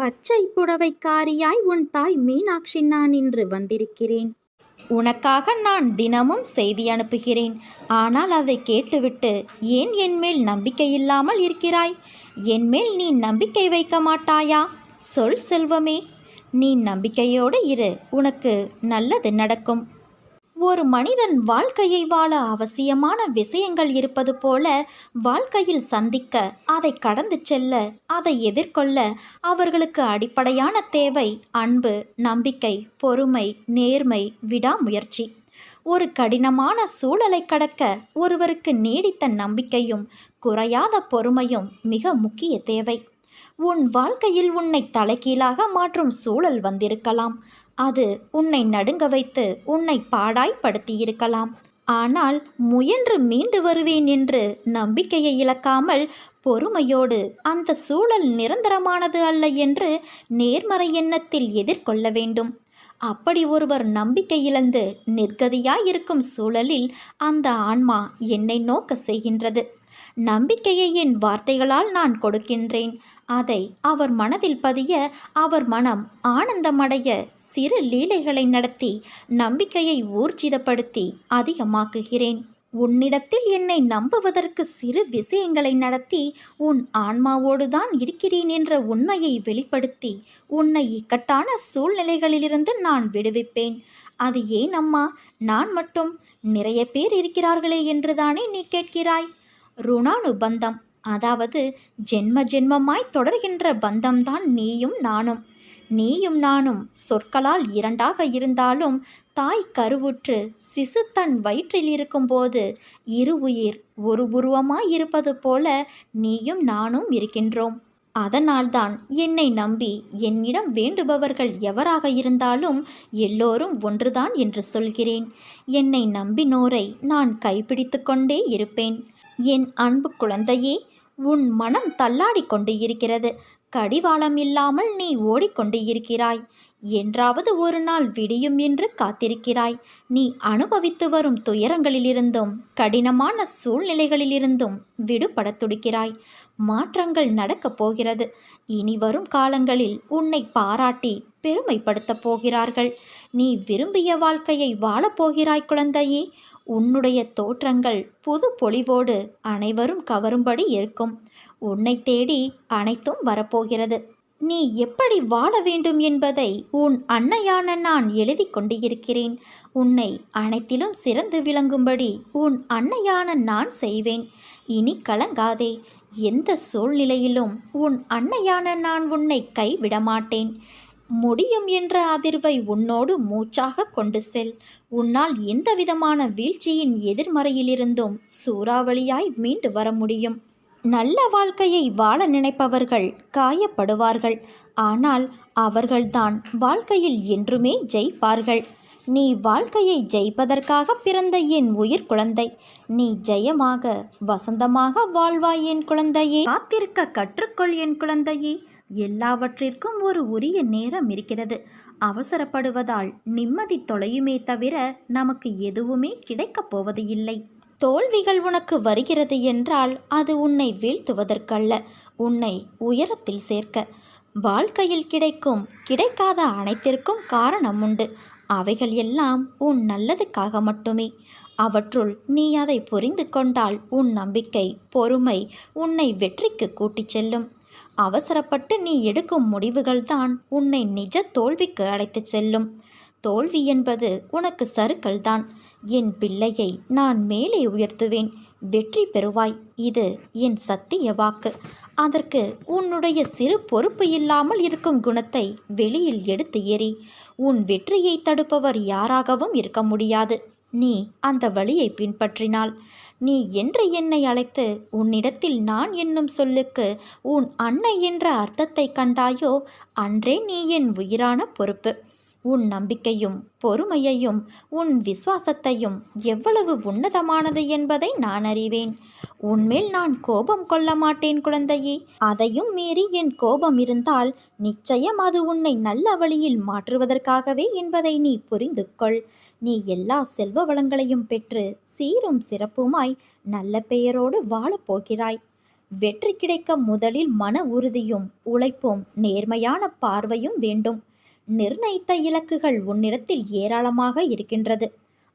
பச்சை புடவைக்காரியாய் உன் தாய் மீனாட்சி நான் இன்று வந்திருக்கிறேன். உனக்காக நான் தினமும் செய்தி அனுப்புகிறேன். ஆனால் அதை கேட்டுவிட்டு ஏன் என்மேல் நம்பிக்கை இல்லாமல் இருக்கிறாய்? என்மேல் நீ நம்பிக்கை வைக்க மாட்டாயா? சொல் செல்வமே. நீ நம்பிக்கையோடு இரு. உனக்கு நல்லது நடக்கும். ஒரு மனிதன் வாழ்க்கையை வாழ அவசியமான விஷயங்கள் இருப்பது போல வாழ்க்கையில் சந்திக்க அதை கடந்து செல்ல அதை எதிர்கொள்ள அவர்களுக்கு அடிப்படையான தேவை அன்பு நம்பிக்கை பொறுமை நேர்மை விடாமுயற்சி. ஒரு கடினமான சூழலை கடக்க ஒருவருக்கு நீடித்த நம்பிக்கையும் குறையாத பொறுமையும் மிக முக்கிய தேவை. உன் வாழ்க்கையில் உன்னை தலைகீழாக மாற்றும் சூழல் வந்திருக்கலாம். அது உன்னை நடுங்க வைத்து உன்னை பாடாய்ப்படுத்தியிருக்கலாம். ஆனால் முயன்று மீண்டு வருவேன் என்று நம்பிக்கையை இழக்காமல் பொறுமையோடு அந்த சூழல் நிரந்தரமானது அல்ல என்று நேர்மறை எண்ணத்தில் எதிர்கொள்ள வேண்டும். அப்படி ஒருவர் நம்பிக்கை இழந்து நிர்கதியாயிருக்கும் சூழலில் அந்த ஆன்மா என்னை நோக்க செய்கின்றது. நம்பிக்கையை என் வார்த்தைகளால் நான் கொடுக்கின்றேன். அதை அவர் மனதில் பதிய அவர் மனம் ஆனந்தமடைய சிறு லீலைகளை நடத்தி நம்பிக்கையை ஊர்ஜிதப்படுத்தி அதிகமாக்குகிறேன். உன்னிடத்தில் என்னை நம்புவதற்கு சிறு விஷயங்களை நடத்தி உன் ஆன்மாவோடு தான் இருக்கிறேன் என்ற உண்மையை வெளிப்படுத்தி உன்னை இக்கட்டான சூழ்நிலைகளிலிருந்து நான் விடுவிப்பேன். அது ஏன் அம்மா? நான் மட்டும் நிறைய பேர் இருக்கிறார்களே என்றுதானே நீ கேட்கிறாய்? ருணானுபந்தம். அதாவது ஜென்ம ஜென்மமாய் தொடர்கின்ற பந்தம்தான் நீயும் நானும். நீயும் நானும் சொற்களால் இரண்டாக இருந்தாலும் தாய் கருவுற்று சிசு தன் வயிற்றில் இருக்கும்போது இரு உயிர் ஒரு உருவமாய் இருப்பது போல நீயும் நானும் இருக்கின்றோம். அதனால்தான் என்னை நம்பி என்னிடம் வேண்டுபவர்கள் எவராக இருந்தாலும் எல்லோரும் ஒன்றுதான் என்று சொல்கிறேன். என்னை நம்பினோரை நான் கைப்பிடித்து கொண்டே இருப்பேன். என் அன்பு குழந்தையே உன் மனம் தள்ளாடி கொண்டு இருக்கிறது. கடிவாளம் இல்லாமல் நீ ஓடிக்கொண்டு இருக்கிறாய். என்றாவது ஒரு நாள் விடியும் என்று காத்திருக்கிறாய். நீ அனுபவித்து வரும் துயரங்களிலிருந்தும் கடினமான சூழ்நிலைகளிலிருந்தும் விடுபட துடிக்கிறாய். மாற்றங்கள் நடக்கப் போகிறது. இனி வரும் காலங்களில் உன்னை பாராட்டி பெருமைப்படுத்தப் போகிறார்கள். நீ விரும்பிய வாழ்க்கையை வாழப்போகிறாய் குழந்தையே. உன்னுடைய தோற்றங்கள் புது பொலிவோடு அனைவரும் கவரும்படி இருக்கும். உன்னை தேடி அனைத்தும் வரப்போகிறது. நீ எப்படி வாழ வேண்டும் என்பதை உன் அன்னையான நான் எழுதி கொண்டிருக்கிறேன். உன்னை அனைத்திலும் சிறந்து விளங்கும்படி உன் அன்னையான நான் செய்வேன். இனி கலங்காதே. எந்த சூழ்நிலையிலும் உன் அன்னையான நான் உன்னை கைவிட மாட்டேன் முடியும் என்ற அதிர்வை உன்னோடு மூச்சாக கொண்டு செல். உன்னால் எந்த விதமான வீழ்ச்சியின் எதிர்மறையிலிருந்தும் சூறாவளியாய் மீண்டு வர முடியும். நல்ல வாழ்க்கையை வாழ நினைப்பவர்கள் காயப்படுவார்கள். ஆனால் அவர்கள்தான் வாழ்க்கையில் என்றுமே ஜெயிப்பார்கள். நீ வாழ்க்கையை ஜெயிப்பதற்காக பிறந்த என் உயிர் குழந்தை. நீ ஜெயமாக வசந்தமாக வாழ்வாய் என் குழந்தையே. காத்திருக்க கற்றுக்கொள் என் குழந்தையே. எல்லாவற்றிற்கும் ஒரு உரிய நேரம் இருக்கிறது. அவசரப்படுவதால் நிம்மதி தொலையுமே தவிர நமக்கு எதுவுமே கிடைக்கப் போவது இல்லை. தோல்விகள் உனக்கு வருகிறது என்றால் அது உன்னை வீழ்த்துவதற்கல்ல. உன்னை உயரத்தில் சேர்க்க. வாழ்க்கையில் கிடைக்கும் கிடைக்காத அனைத்திற்கும் காரணம் உண்டு. அவைகள் எல்லாம் உன் நல்லதுக்காக மட்டுமே. அவற்றுள் நீ அதை புரிந்து கொண்டால் உன் நம்பிக்கை பொறுமை உன்னை வெற்றிக்கு கூட்டிச் செல்லும். அவசரப்பட்டு நீ எடுக்கும் முடிவுகள்தான் உன்னை நிஜ தோல்விக்கு அழைத்துச் செல்லும். தோல்வி என்பது உனக்கு சறுக்கள்தான் என் பிள்ளையை நான் மேலே உயர்த்துவேன். வெற்றி பெறுவாய். இது என் சத்திய வாக்கு. அதற்கு உன்னுடைய சிறு பொறுப்பு இல்லாமல் இருக்கும் குணத்தை வெளியில் எடுத்து எறி உன் வெற்றியை தடுப்பவர் யாராகவும் இருக்க முடியாது. நீ அந்த வழியை பின்பற்றினால் நீ என்று என்னை அழைத்து உன்னிடத்தில் நான் என்னும் சொல்லுக்கு உன் அன்னை என்ற அர்த்தத்தை கண்டாயோ அன்றே நீ என் உயிரான பொறுப்பு. உன் நம்பிக்கையும் பொறுமையையும் உன் விசுவாசத்தையும் எவ்வளவு உன்னதமானது என்பதை நான் அறிவேன். உன்மேல் நான் கோபம் கொள்ள மாட்டேன் குழந்தையே. அதையும் மீறி என் கோபம் இருந்தால் நிச்சயம் அது உன்னை நல்ல வழியில் மாற்றுவதற்காகவே என்பதை நீ புரிந்து கொள் நீ எல்லா செல்வ வளங்களையும் பெற்று சீரும் சிறப்புமாய் நல்ல பெயரோடு வாழப்போகிறாய் வெற்றி கிடைக்க முதலில் மன உறுதியும் உழைப்பும் நேர்மையான பார்வையும் வேண்டும். நிர்ணயித்த இலக்குகள் உன்னிடத்தில் ஏராளமாக இருக்கின்றது.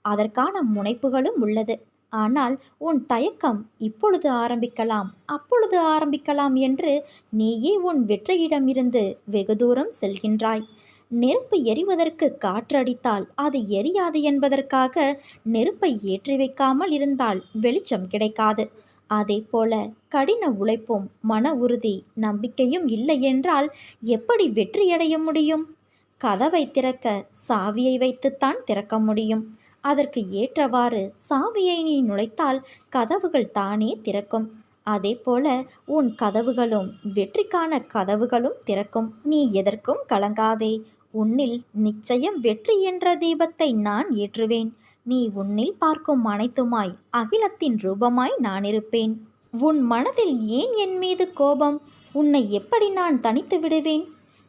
அதற்கான முனைப்புகளும் உள்ளது. ஆனால் உன் தயக்கம் இப்பொழுது ஆரம்பிக்கலாம் அப்பொழுது ஆரம்பிக்கலாம் என்று நீயே உன் வெற்றியிடமிருந்து வெகு தூரம் செல்கின்றாய். நெருப்பு எரிவதற்கு காற்றடித்தால் அது எரியாது என்பதற்காக நெருப்பை ஏற்றி வைக்காமல் இருந்தால் வெளிச்சம் கிடைக்காது. அதே போல கடின உழைப்பும் மன உறுதி நம்பிக்கையும் இல்லை என்றால் எப்படி வெற்றியடைய முடியும்? கதவை திறக்க சாவியை வைத்துத்தான் திறக்க முடியும். அதற்கு ஏற்றவாறு சாவியை நீ நுழைத்தால் கதவுகள் தானே திறக்கும். அதே போல உன் கதவுகளும் வெற்றிக்கான கதவுகளும் திறக்கும். நீ எதற்கும் கலங்காதே. உன்னில் நிச்சயம் வெற்றி என்ற தீபத்தை நான் ஏற்றுவேன். நீ உன்னில் பார்க்கும் அனைத்துமாய் அகிலத்தின் ரூபமாய் நான் இருப்பேன். உன் மனதில் ஏன் என் மீது கோபம்? உன்னை எப்படி நான் தனித்து விடுவேன்?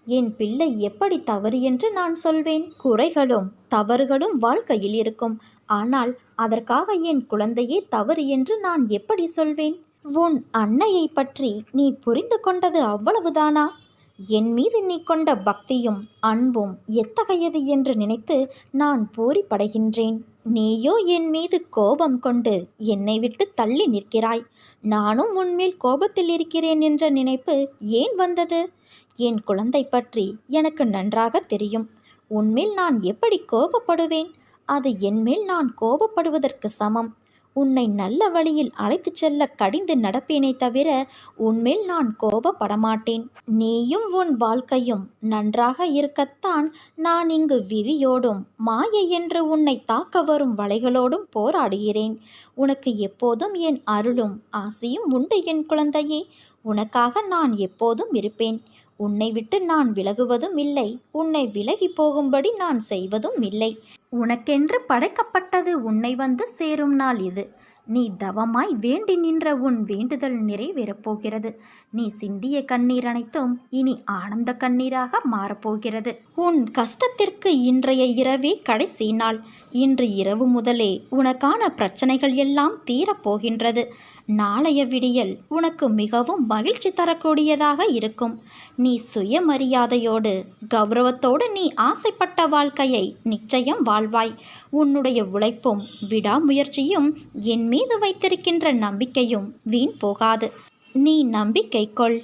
என் பிள்ளை எப்படி தவறு என்று நான் சொல்வேன்? குறைகளும் தவறுகளும் வாழ்க்கையில் இருக்கும். ஆனால் அதற்காக என் குழந்தையே தவறு என்று நான் எப்படி சொல்வேன்? உன் அன்னையை பற்றி நீ புரிந்து கொண்டது அவ்வளவுதானா? என் மீது நீ கொண்ட பக்தியும் அன்பும் எத்தகையது என்று நினைத்து நான் போரிப்படைகின்றேன். நீயோ என் மீது கோபம் கொண்டு என்னை விட்டு தள்ளி நிற்கிறாய். நானும் உன்மேல் கோபத்தில் இருக்கிறேன் என்ற நினைப்பு ஏன் வந்தது? என் குழந்தை பற்றி எனக்கு நன்றாக தெரியும். உன்மேல் நான் எப்படி கோபப்படுவேன்? அது என்மேல் நான் கோபப்படுவதற்கு சமம். உன்னை நல்ல வழியில் அழைத்துச் செல்ல கடிந்து நடப்பேனே தவிர உன்மேல் நான் கோபப்படமாட்டேன். நீயும் உன் வாழ்க்கையும் நன்றாக இருக்கத்தான் நான் இங்கு விதியோடும் மாயை என்று உன்னை தாக்க வரும் வலைகளோடும் போராடுகிறேன். உனக்கு எப்போதும் என் அருளும் ஆசையும் உண்டு என் குழந்தையே. உனக்காக நான் எப்போதும் இருப்பேன். உன்னை விட்டு நான் விலகுவதும் இல்லை. உன்னை விலகி போகும்படி நான் செய்வதும் இல்லை. உனக்கென்று படைக்கப்பட்டது உன்னை வந்து சேரும் நாள் இது. நீ தவமாய் வேண்டி நின்ற உன் வேண்டுதல் நிறைவேறப் போகிறது நீ சிந்திய கண்ணீர் அனைத்தும் இனி ஆனந்த கண்ணீராக மாறப்போகிறது. உன் கஷ்டத்திற்கு இன்றைய இரவே கடைசி நாள். இன்று இரவு முதலே உனக்கான பிரச்சனைகள் எல்லாம் தீரப்போகின்றது. நாளைய விடியல் உனக்கு மிகவும் மகிழ்ச்சி தரக்கூடியதாக இருக்கும். நீ சுயமரியாதையோடு கௌரவத்தோடு நீ ஆசைப்பட்ட வாழ்க்கையை நிச்சயம் வாழ்வாய். உன்னுடைய உழைப்பும் விடாமுயற்சியும் என் மீது வைத்திருக்கின்ற நம்பிக்கையும் வீண் போகாது. நீ நம்பிக்கை கொள்.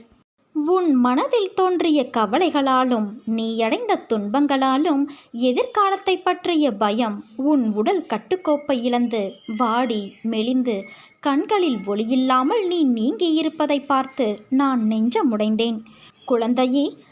உன் மனதில் தோன்றிய கவலைகளாலும் நீ அடைந்த துன்பங்களாலும் எதிர்காலத்தை பற்றிய பயம் உன் உடல் கட்டுக்கோப்பை இழந்து வாடி மெலிந்து கண்களில் ஒளியில்லாமல் நீ நீங்கியிருப்பதை பார்த்து நான் நெஞ்சமுடைந்தேன். குழந்தையே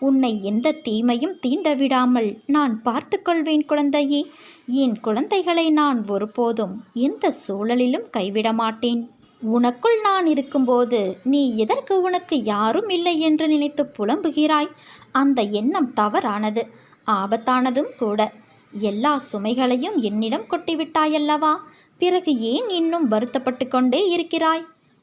உன்னை எந்த தீமையும் தீண்ட விடாமல் நான் பார்த்து கொள்வேன் குழந்தையே. என் குழந்தைகளை நான் ஒருபோதும் எந்த சூழலிலும் கைவிட மாட்டேன் உனக்குள் நான் இருக்கும்போது நீ எதற்கு உனக்கு யாரும் இல்லை என்று நினைத்து புலம்புகிறாய்? அந்த எண்ணம் தவறானது. ஆபத்தானதும் கூட. எல்லா சுமைகளையும் என்னிடம் கொட்டிவிட்டாயல்லவா? பிறகு ஏன் இன்னும் வருத்தப்பட்டு கொண்டே இருக்கிறாய்?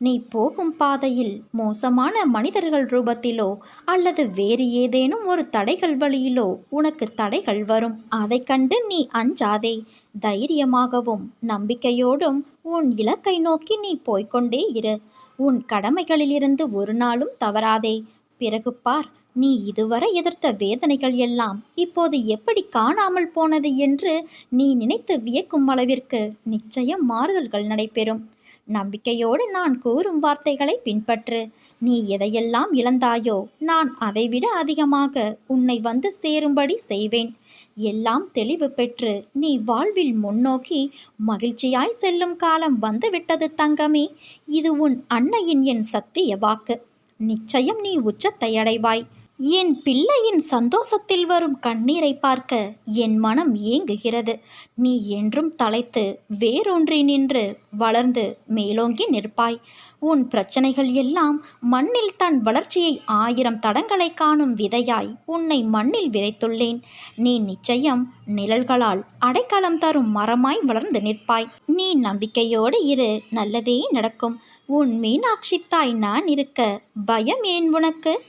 நீ போகும் பாதையில் மோசமான மனிதர்கள் ரூபத்திலோ அல்லது வேறு ஏதேனும் ஒரு தடைகள் வழியிலோ உனக்கு தடைகள் வரும். அதைக் கண்டு நீ அஞ்சாதே. தைரியமாகவும் நம்பிக்கையோடும் உன் இலக்கை நோக்கி நீ போய்கொண்டே இரு. உன் கடமைகளிலிருந்து ஒரு நாளும் தவறாதே. பிறகு பார் நீ இதுவரை எதிர்த்த வேதனைகள் எல்லாம் இப்போது எப்படி காணாமல் போனது என்று நீ நினைத்து வியக்கும் அளவிற்கு நிச்சயம் மாறுதல்கள் நடைபெறும். நம்பிக்கையோடு நான் கூறும் வார்த்தைகளை பின்பற்று. நீ எதையெல்லாம் இழந்தாயோ நான் அதைவிட அதிகமாக உன்னை வந்து சேரும்படி செய்வேன். எல்லாம் தெளிவு பெற்று நீ வாழ்வில் முன்னோக்கி மகிழ்ச்சியாய் செல்லும் காலம் வந்துவிட்டது தங்கமே. இது உன் அன்னையின் என் சத்திய வாக்கு. நிச்சயம் நீ உச்சத்தை அடைவாய். என் பிள்ளையின் சந்தோஷத்தில் வரும் கண்ணீரை பார்க்க என் மனம் ஏங்குகிறது. நீ என்றும் தலைத்து வேரூன்றி நின்று வளர்ந்து மேலோங்கி நிற்பாய். உன் பிரச்சனைகள் எல்லாம் மண்ணில் தன் வளர்ச்சியை ஆயிரம் தடங்களை காணும் விதையாய் உன்னை மண்ணில் விதைத்துள்ளேன். நீ நிச்சயம் நிழல்களால் அடைக்கலம் தரும் மரமாய் வளர்ந்து நிற்பாய். நீ நம்பிக்கையோடு இரு நல்லதே நடக்கும். உன் மீனாட்சி தாய் நான் இருக்க பயம் ஏன் உனக்கு?